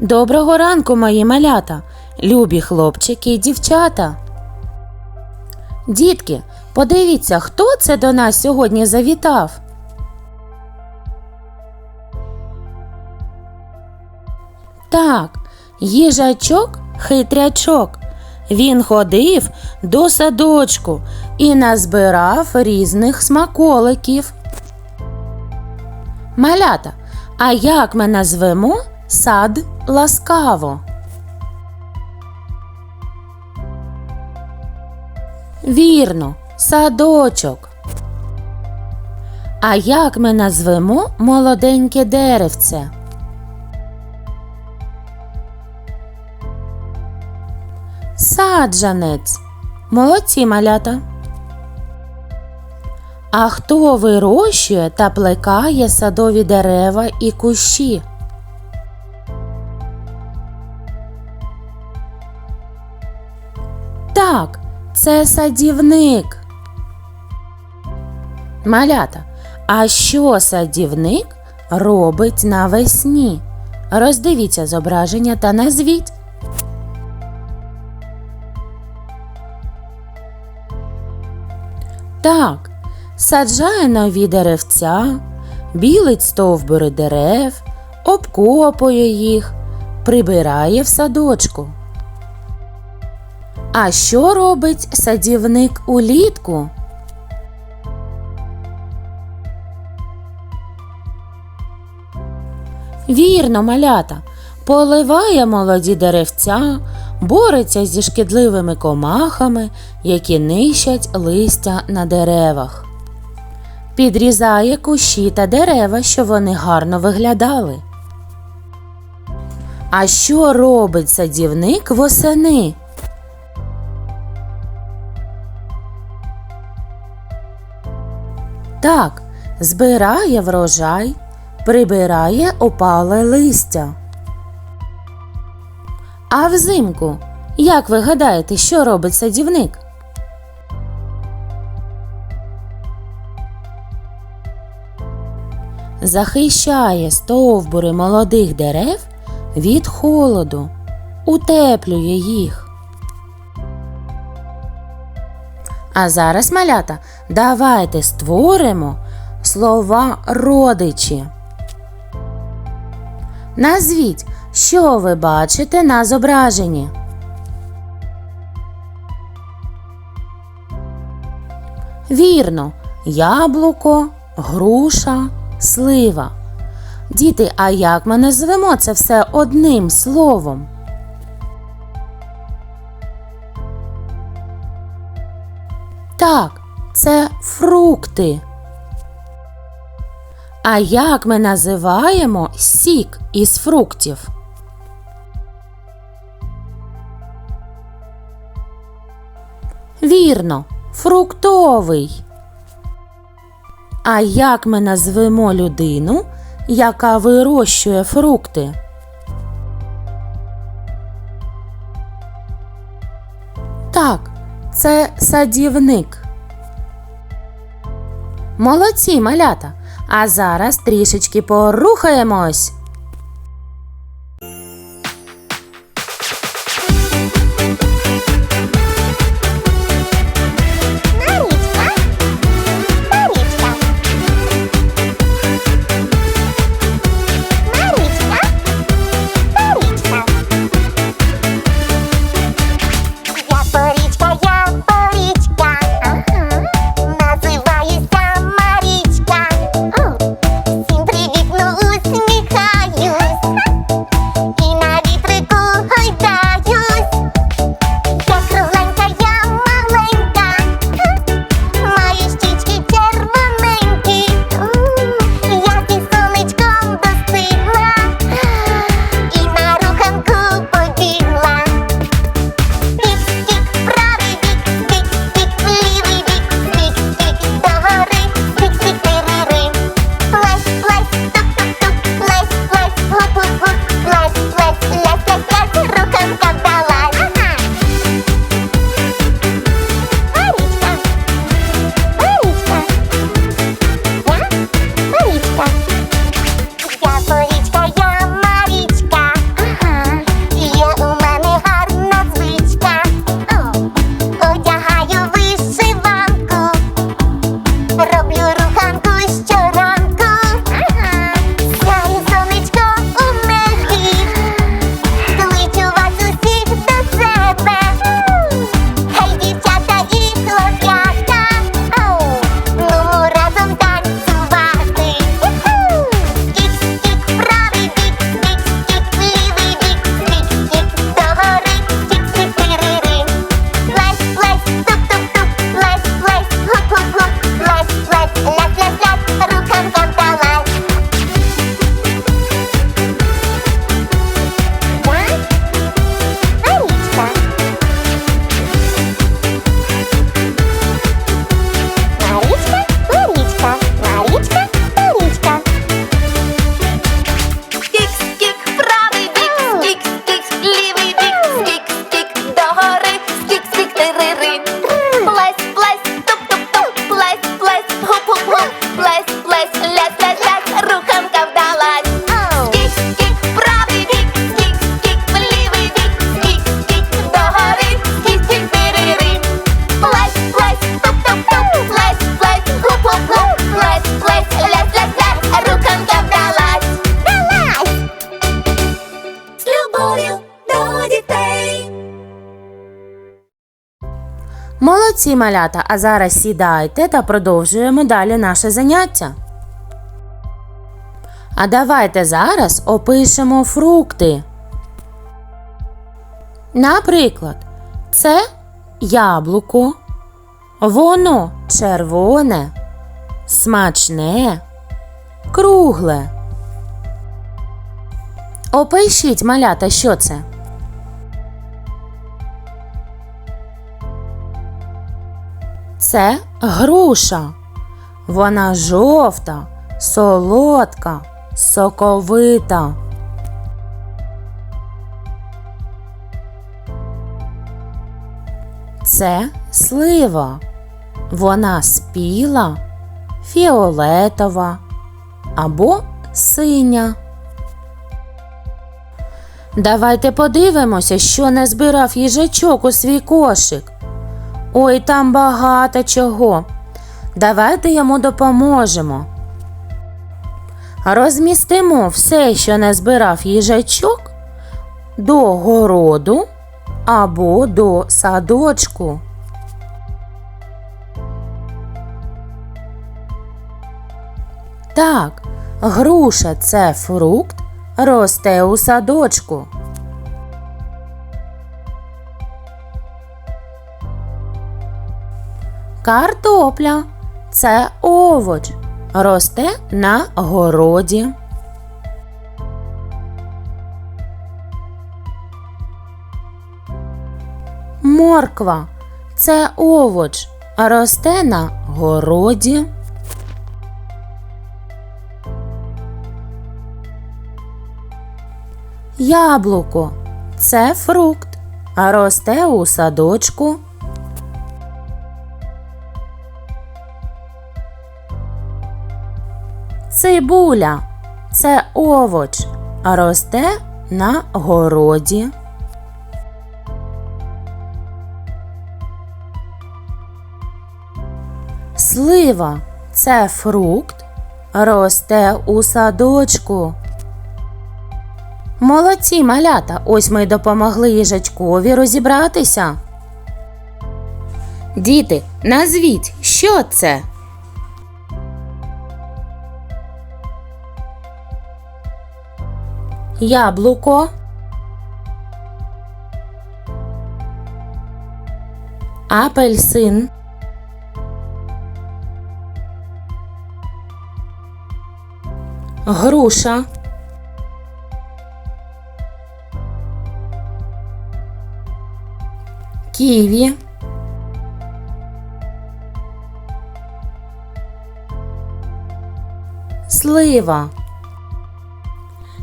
Доброго ранку, мої малята, любі хлопчики і дівчата. Дітки, подивіться, хто це до нас сьогодні завітав. Так, їжачок хитрячок. Він ходив до садочку і назбирав різних смаколиків. Малята, а як ми назвемо сад ласкаво? Вірно, садочок. А як ми назвемо молоденьке деревце? Саджанець. Молодці малята. А хто вирощує та плекає садові дерева і кущі? Так, це садівник. Малята, а що садівник робить навесні? Роздивіться зображення та назвіть. Так, саджає нові деревця, білить стовбури дерев, обкопує їх, прибирає в садочку. А що робить садівник улітку? Вірно, малята, поливає молоді деревця, бореться зі шкідливими комахами, які нищать листя на деревах. Підрізає кущі та дерева, щоб вони гарно виглядали. А що робить садівник восени? Так, збирає врожай, прибирає опале листя. А взимку, як ви гадаєте, що робить садівник? Захищає стовбури молодих дерев від холоду, утеплює їх. А зараз, малята, давайте створимо слова родичі. Назвіть, що ви бачите на зображенні. Вірно, яблуко, груша, слива. Діти, а як ми назвемо це все одним словом? Так, це фрукти. А як ми називаємо сік із фруктів? Вірно, фруктовий. А як ми назвемо людину, яка вирощує фрукти? Це садівник. Молодці малята. А зараз трішечки порухаємось. Молодці малята, а зараз сідайте та продовжуємо далі наше заняття. А давайте зараз опишемо фрукти. Наприклад, це яблуко, воно червоне, смачне, кругле. Опишіть малята, що це. Це груша. Вона жовта, солодка, соковита. Це слива. Вона спіла, фіолетова або синя. Давайте подивимося, що не збирав їжачок у свій кошик. Ой, там багато чого. Давайте йому допоможемо. Розмістимо все, що не збирав їжачок, до городу або до садочку. Так, груша це фрукт, росте у садочку. Картопля це овоч, росте на городі. Морква це овоч, росте на городі. Яблуко це фрукт, росте у садочку. Цибуля це овоч, росте на городі. Слива це фрукт, росте у садочку. Молодці малята, ось ми допомогли їжачкові розібратися. Діти, назвіть, що це? Яблуко. Апельсин. Груша. Ківі. Слива.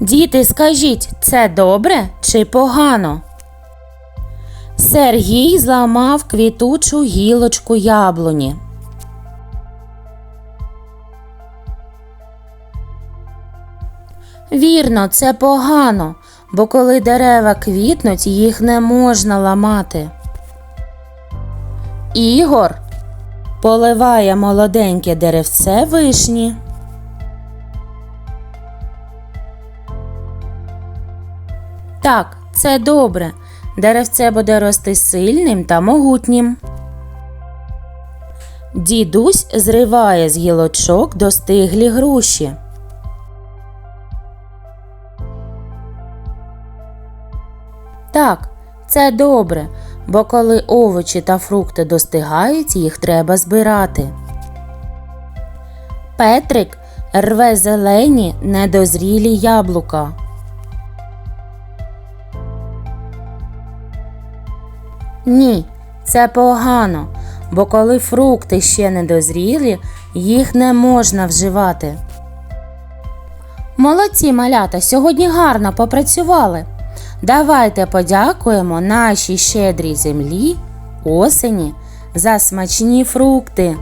Діти, скажіть, це добре чи погано? Сергій зламав квітучу гілочку яблуні. Вірно, це погано, бо коли дерева квітнуть, їх не можна ламати. Ігор поливає молоденьке деревце вишні. Так, це добре. Деревце буде рости сильним та могутнім. Дідусь зриває з гілочок достиглі груші. Так, це добре, бо коли овочі та фрукти достигають, їх треба збирати. Петрик рве зелені недозрілі яблука. Ні, це погано, бо коли фрукти ще не дозрілі, їх не можна вживати. Молодці малята, сьогодні гарно попрацювали. Давайте подякуємо нашій щедрій землі, осені за смачні фрукти.